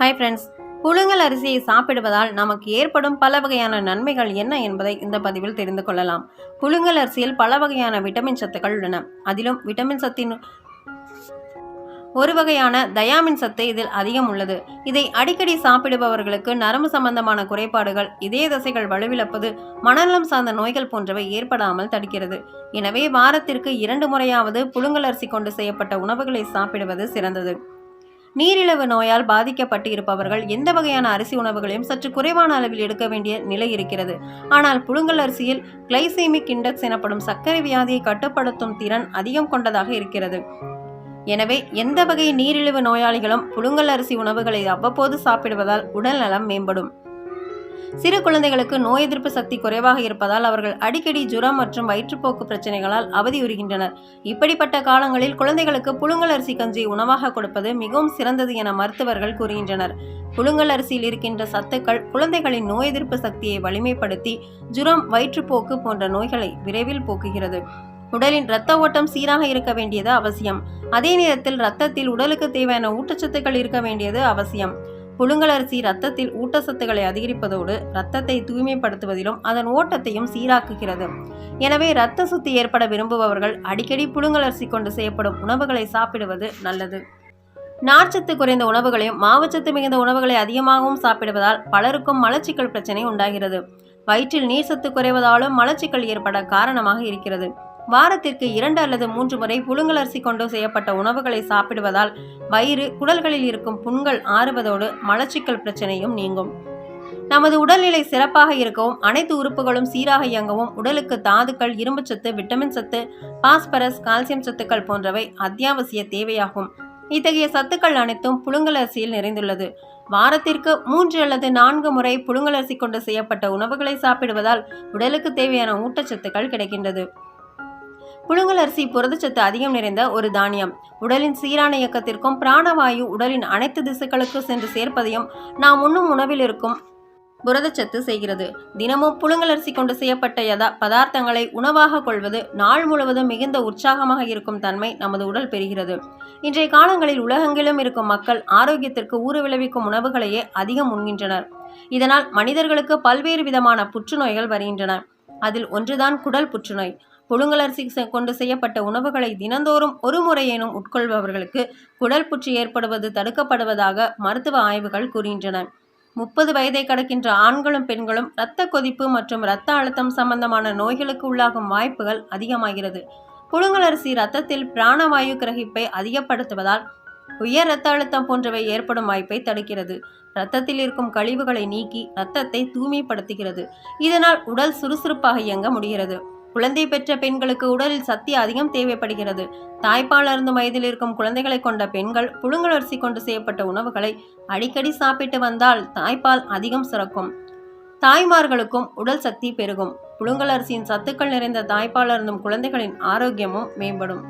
Hi friends புழுங்கல் அரிசியை சாப்பிடுவதால் நமக்கு ஏற்படும் பல வகையான நன்மைகள் என்ன என்பதை இந்த பதிவில் தெரிந்து கொள்ளலாம். புழுங்கல் அரிசியில் பல வகையான விட்டமின் சத்துக்கள் உள்ளன. அதிலும் விட்டமின் சத்தின் ஒரு வகையான தயாமின் சத்து இதில் அதிகம் உள்ளது. இதை அடிக்கடி சாப்பிடுபவர்களுக்கு நரம்பு சம்பந்தமான குறைபாடுகள் இதய தசைகள் வலுவிழப்பது மனநலம் சார்ந்த நோய்கள் போன்றவை ஏற்படாமல் தடுக்கிறது. எனவே வாரத்திற்கு இரண்டு முறையாவது புழுங்கல் அரிசி கொண்டு செய்யப்பட்ட உணவுகளை சாப்பிடுவது சிறந்தது. நீரிழிவு நோயால் பாதிக்கப்பட்டு இருப்பவர்கள் எந்த வகையான அரிசி உணவுகளையும் சற்று குறைவான அளவில் எடுக்க வேண்டிய நிலை இருக்கிறது. ஆனால் புழுங்கல் அரிசியில் கிளைசீமிக் இண்டெக்ஸ் எனப்படும் சர்க்கரை வியாதியை கட்டுப்படுத்தும் திறன் அதிகம் கொண்டதாக இருக்கிறது. எனவே எந்த வகை நீரிழிவு நோயாளிகளும் புழுங்கல் அரிசி உணவுகளை அவ்வப்போது சாப்பிடுவதால் உடல் நலம் மேம்படும். சிறு குழந்தைகளுக்கு நோய் எதிர்ப்பு சக்தி குறைவாக இருப்பதால் அவர்கள் அடிக்கடி ஜுரம் மற்றும் வயிற்றுப்போக்கு பிரச்சனைகளால் அவதியுறுகின்றனர் இப்படிப்பட்ட காலங்களில் குழந்தைகளுக்கு புழுங்கல் அரிசி கஞ்சி உணவாக கொடுப்பது மிகவும் சிறந்தது என மருத்துவர்கள் கூறுகின்றனர். புழுங்கல் அரிசியில் இருக்கின்ற சத்துக்கள் குழந்தைகளின் நோய் எதிர்ப்பு சக்தியை வலிமைப்படுத்தி ஜுரம் வயிற்றுப்போக்கு போன்ற நோய்களை விரைவில் போக்குகிறது. உடலின் இரத்த ஓட்டம் சீராக இருக்க வேண்டியது அவசியம். அதே நேரத்தில் இரத்தத்தில் உடலுக்கு தேவையான ஊட்டச்சத்துக்கள் இருக்க வேண்டியது அவசியம். புழுங்கலரிசி ரத்தத்தில் இரத்தத்தில் ஊட்டச்சத்துக்களை அதிகரிப்பதோடு இரத்தத்தை தூய்மைப்படுத்துவதிலும் அதன் ஓட்டத்தையும் சீராக்குகிறது. எனவே இரத்த சுத்தி ஏற்பட விரும்புபவர்கள் அடிக்கடி புழுங்கலரிசி கொண்டு செய்யப்படும் உணவுகளை சாப்பிடுவது நல்லது. நார்ச்சத்து குறைந்த உணவுகளையும் மாவுச்சத்து மிகுந்த உணவுகளை அதிகமாகவும் சாப்பிடுவதால் பலருக்கும் மலச்சிக்கல் பிரச்சனை உண்டாகிறது. வயிற்றில் நீர் சத்து குறைவதாலும் மலச்சிக்கல் ஏற்பட காரணமாக இருக்கிறது. வாரத்திற்கு இரண்டு அல்லது மூன்று முறை புழுங்கலரிசி கொண்டு செய்யப்பட்ட உணவுகளை சாப்பிடுவதால் வயிறு குடல்களில் இருக்கும் புண்கள் ஆறுவதோடு மலச்சிக்கல் பிரச்சனையும் நீங்கும். நமது உடல்நிலை சிறப்பாக இருக்கவும் அனைத்து உறுப்புகளும் சீராக இயங்கவும் உடலுக்கு தாதுக்கள் இரும்புச்சத்து விட்டமின் சத்து பாஸ்பரஸ் கால்சியம் சத்துக்கள் போன்றவை அத்தியாவசிய தேவையாகும். இத்தகைய சத்துக்கள் அனைத்தும் புழுங்கல் அரிசியில் நிறைந்துள்ளது. வாரத்திற்கு மூன்று அல்லது நான்கு முறை புழுங்கல் அரிசி கொண்டு செய்யப்பட்ட உணவுகளை சாப்பிடுவதால் உடலுக்கு தேவையான ஊட்டச்சத்துக்கள் கிடைக்கின்றது. புழுங்கல் அரிசி புரதச்சத்து அதிகம் நிறைந்த ஒரு தானியம். உடலின் சீரான இயக்கத்திற்கும் பிராணவாயு உடலின் அனைத்து திசுக்களுக்கும் சென்று சேர்ப்பதையும் நாம் உண்ணும் உணவில் இருக்கும் புரதச்சத்து செய்கிறது. தினமும் புழுங்கல் அரிசி கொண்டு செய்யப்பட்ட யதா பதார்த்தங்களை உணவாக கொள்வது நாள் முழுவதும் மிகுந்த உற்சாகமாக இருக்கும் தன்மை நமது உடல் பெறுகிறது. இன்றைய காலங்களில் உலகெங்கிலும் இருக்கும் மக்கள் ஆரோக்கியத்திற்கு ஊறு விளைவிக்கும் உணவுகளையே அதிகம் உண்கின்றனர். இதனால் மனிதர்களுக்கு பல்வேறு விதமான புற்றுநோய்கள் வருகின்றன. அதில் ஒன்றுதான் குடல் புற்றுநோய். புழுங்கலரிசி கொண்டு செய்யப்பட்ட உணவுகளை தினந்தோறும் ஒரு முறையேனும் உட்கொள்பவர்களுக்கு குடல் புற்று ஏற்படுவது தடுக்கப்படுவதாக மருத்துவ ஆய்வுகள் கூறுகின்றன. முப்பது வயதை கடக்கின்ற ஆண்களும் பெண்களும் இரத்த கொதிப்பு மற்றும் இரத்த அழுத்தம் சம்பந்தமான நோய்களுக்கு உள்ளாகும் வாய்ப்புகள் அதிகமாகிறது. புழுங்கலரிசி இரத்தத்தில் பிராணவாயு கிரகிப்பை அதிகப்படுத்துவதால் உயர் இரத்த அழுத்தம் போன்றவை ஏற்படும் வாய்ப்பை தடுக்கிறது. இரத்தத்தில் இருக்கும் கழிவுகளை நீக்கி இரத்தத்தை தூய்மைப்படுத்துகிறது. இதனால் உடல் சுறுசுறுப்பாக இயங்க முடிகிறது. குழந்தை பெற்ற பெண்களுக்கு உடலில் சக்தி அதிகம் தேவைப்படுகிறது. தாய்ப்பால் அருந்தும் வயதில் இருக்கும் குழந்தைகளை கொண்ட பெண்கள் புழுங்கல் அரிசி கொண்டு செய்யப்பட்ட உணவுகளை அடிக்கடி சாப்பிட்டு வந்தால் தாய்ப்பால் அதிகம் சுரக்கும். தாய்மார்களுக்கும் உடல் சக்தி பெருகும். புழுங்கல் அரிசியின் சத்துக்கள் நிறைந்த தாய்ப்பால் அருந்தும் குழந்தைகளின் ஆரோக்கியமும் மேம்படும்.